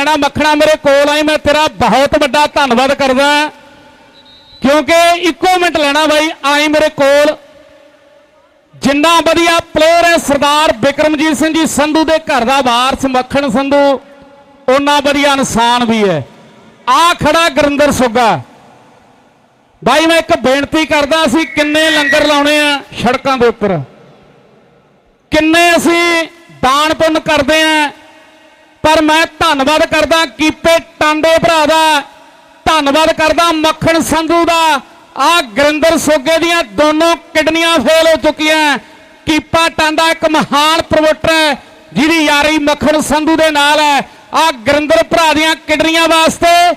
ਲੈਣਾ ਮੱਖਣਾ ਮੇਰੇ ਕੋਲ ਆਈ, ਮੈਂ ਤੇਰਾ ਬਹੁਤ ਵੱਡਾ ਧੰਨਵਾਦ ਕਰਦਾ। ਕਿਉਂਕਿ ਇੱਕੋ ਮਿੰਟ ਲੈਣਾ ਬਾਈ, ਆਈ ਮੇਰੇ ਕੋਲ। ਜਿੰਨਾ ਵਧੀਆ ਪਲੇਅਰ ਹੈ ਸਰਦਾਰ ਬਿਕਰਮਜੀਤ ਸਿੰਘ ਜੀ ਸੰਧੂ ਦੇ ਘਰ ਦਾ ਵਾਰਸ ਮੱਖਣ ਸੰਧੂ ਉਹਨਾਂ ਵਧੀਆ ਇਨਸਾਨ ਵੀ ਹੈ। ਆ ਖੜਾ ਗੁਰਿੰਦਰ ਸੁੱਗਾ। ਬਾਈ, ਮੈਂ ਇੱਕ ਬੇਨਤੀ ਕਰਦਾ ਅਸੀਂ ਕਿੰਨੇ ਲੰਗਰ ਲਾਉਣੇ ਆ ਸੜਕਾਂ ਦੇ ਉੱਪਰ? ਕਿੰਨੇ ਅਸੀਂ ਦਾਨ ਪੁੰਨ ਕਰਦੇ ਆ ਪਰ ਮੈਂ ਧੰਨਵਾਦ ਕਰਦਾ ਕੀਪੇ ਟਾਂਡੇ ਭਰਾ ਦਾ। ਧੰਨਵਾਦ ਕਰਦਾ ਮੱਖਣ ਸੰਧੂ ਦਾ। ਆ ਗੁਰਿੰਦਰ ਸੋਗੇ ਦੀਆਂ ਦੋਨੋਂ ਕਿਡਨੀਆਂ ਫੇਲ ਹੋ ਚੁੱਕੀਆਂ। ਕੀਪਾ ਟਾਂਡਾ ਇੱਕ ਮਹਾਨ ਪ੍ਰਮੋਟਰ ਹੈ, ਜਿਹਦੀ ਯਾਰੀ ਮੱਖਣ ਸੰਧੂ ਦੇ ਨਾਲ ਹੈ। ਆ ਗਰਿੰਦਰ ਭਰਾ ਦੀਆਂ ਕਿਡਨੀਆਂ ਵਾਸਤੇ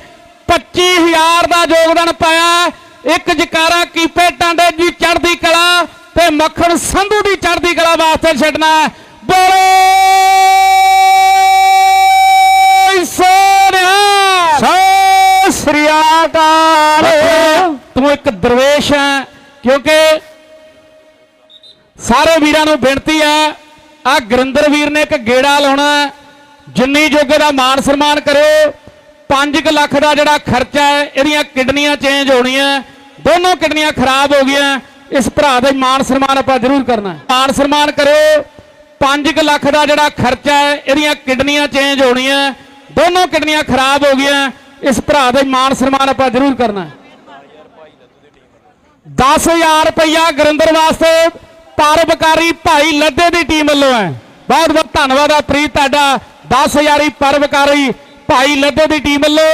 25000 ਦਾ ਯੋਗਦਾਨ ਪਾਇਆ। ਇੱਕ ਜਕਾਰਾ ਕੀਪੇ ਟਾਂਡੇ ਦੀ ਚੜ੍ਹਦੀ ਕਲਾ ਤੇ ਮੱਖਣ ਸੰਧੂ ਦੀ ਚੜ੍ਹਦੀ ਕਲਾ ਵਾਸਤੇ ਛੱਡਣਾ। ਹੈ। ਬੋਲੇ! ਅਕਾਲ ਤੂੰ ਇੱਕ ਦਰਵੇਸ਼ ਹੈ, ਕਿਉਂਕਿ ਸਾਰੇ ਵੀਰਾਂ ਨੂੰ ਬੇਨਤੀ ਹੈ ਆ ਗੁਰਿੰਦਰ ਵੀਰ ਨੇ ਇੱਕ ਗੇੜਾ ਲਾਉਣਾ ਜਿੰਨੀ ਜੋਗੇ ਦਾ ਮਾਨ ਸਨਮਾਨ ਕਰਿਓ 5 ਲੱਖ ਦਾ ਜਿਹੜਾ ਖਰਚਾ ਹੈ, ਇਹਦੀਆਂ ਕਿਡਨੀਆਂ ਚੇਂਜ ਹੋਣੀਆਂ, ਦੋਨੋਂ ਕਿਡਨੀਆਂ ਖਰਾਬ ਹੋ ਗਈਆਂ, ਇਸ ਭਰਾ ਦਾ ਮਾਨ ਸਨਮਾਨ ਆਪਾਂ ਜ਼ਰੂਰ ਕਰਨਾ ਮਾਨ ਸਨਮਾਨ ਕਰਿਓ 5 ਲੱਖ ਦਾ ਜਿਹੜਾ ਖਰਚਾ ਹੈ, ਇਹਦੀਆਂ ਕਿਡਨੀਆਂ ਚੇਂਜ ਹੋਣੀਆਂ, ਦੋਨੋਂ ਕਿਡਨੀਆਂ ਖਰਾਬ ਹੋ ਗਈਆਂ ਇਸ ਭਰਾ ਦੇ ਮਾਨ ਸਨਮਾਨ ਆਪਾਂ ਜ਼ਰੂਰ ਕਰਨਾ ਹੈ। 10000 ਰੁਪਇਆ ਗੁਰਿੰਦਰ ਵਾਸਤੇ ਪਰਵਕਾਰੀ ਭਾਈ ਲੱਦੇ ਦੀ ਟੀਮ ਵੱਲੋਂ ਹੈ ਬਹੁਤ ਬਹੁਤ ਧੰਨਵਾਦ ਆ ਪ੍ਰੀਤ, ਤੁਹਾਡਾ 10000 ਹੀ ਪਰਵਕਾਰੀ ਭਾਈ ਲੱਦੇ ਦੀ ਟੀਮ ਵੱਲੋਂ